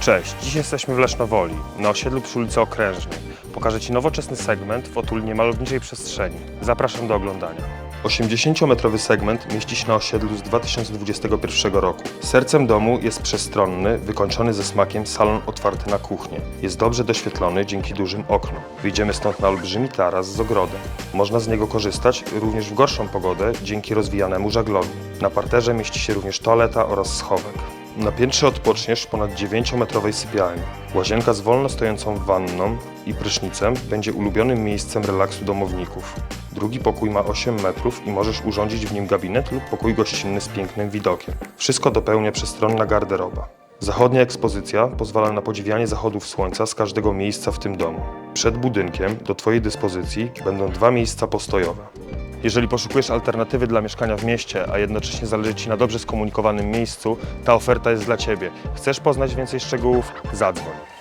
Cześć, dziś jesteśmy w Lesznowoli, na osiedlu przy ulicy Okrężnej. Pokażę Ci nowoczesny segment w otulnie malowniczej przestrzeni. Zapraszam do oglądania. 80-metrowy segment mieści się na osiedlu z 2021 roku. Sercem domu jest przestronny, wykończony ze smakiem salon otwarty na kuchnię. Jest dobrze doświetlony dzięki dużym oknom. Wyjdziemy stąd na olbrzymi taras z ogrodem. Można z niego korzystać również w gorszą pogodę dzięki rozwijanemu żaglowi. Na parterze mieści się również toaleta oraz schowek. Na piętrze odpoczniesz w ponad 9-metrowej sypialni. Łazienka z wolno stojącą wanną i prysznicem będzie ulubionym miejscem relaksu domowników. Drugi pokój ma 8 metrów i możesz urządzić w nim gabinet lub pokój gościnny z pięknym widokiem. Wszystko dopełnia przestronna garderoba. Zachodnia ekspozycja pozwala na podziwianie zachodów słońca z każdego miejsca w tym domu. Przed budynkiem do Twojej dyspozycji będą dwa miejsca postojowe. Jeżeli poszukujesz alternatywy dla mieszkania w mieście, a jednocześnie zależy Ci na dobrze skomunikowanym miejscu, ta oferta jest dla Ciebie. Chcesz poznać więcej szczegółów? Zadzwoń.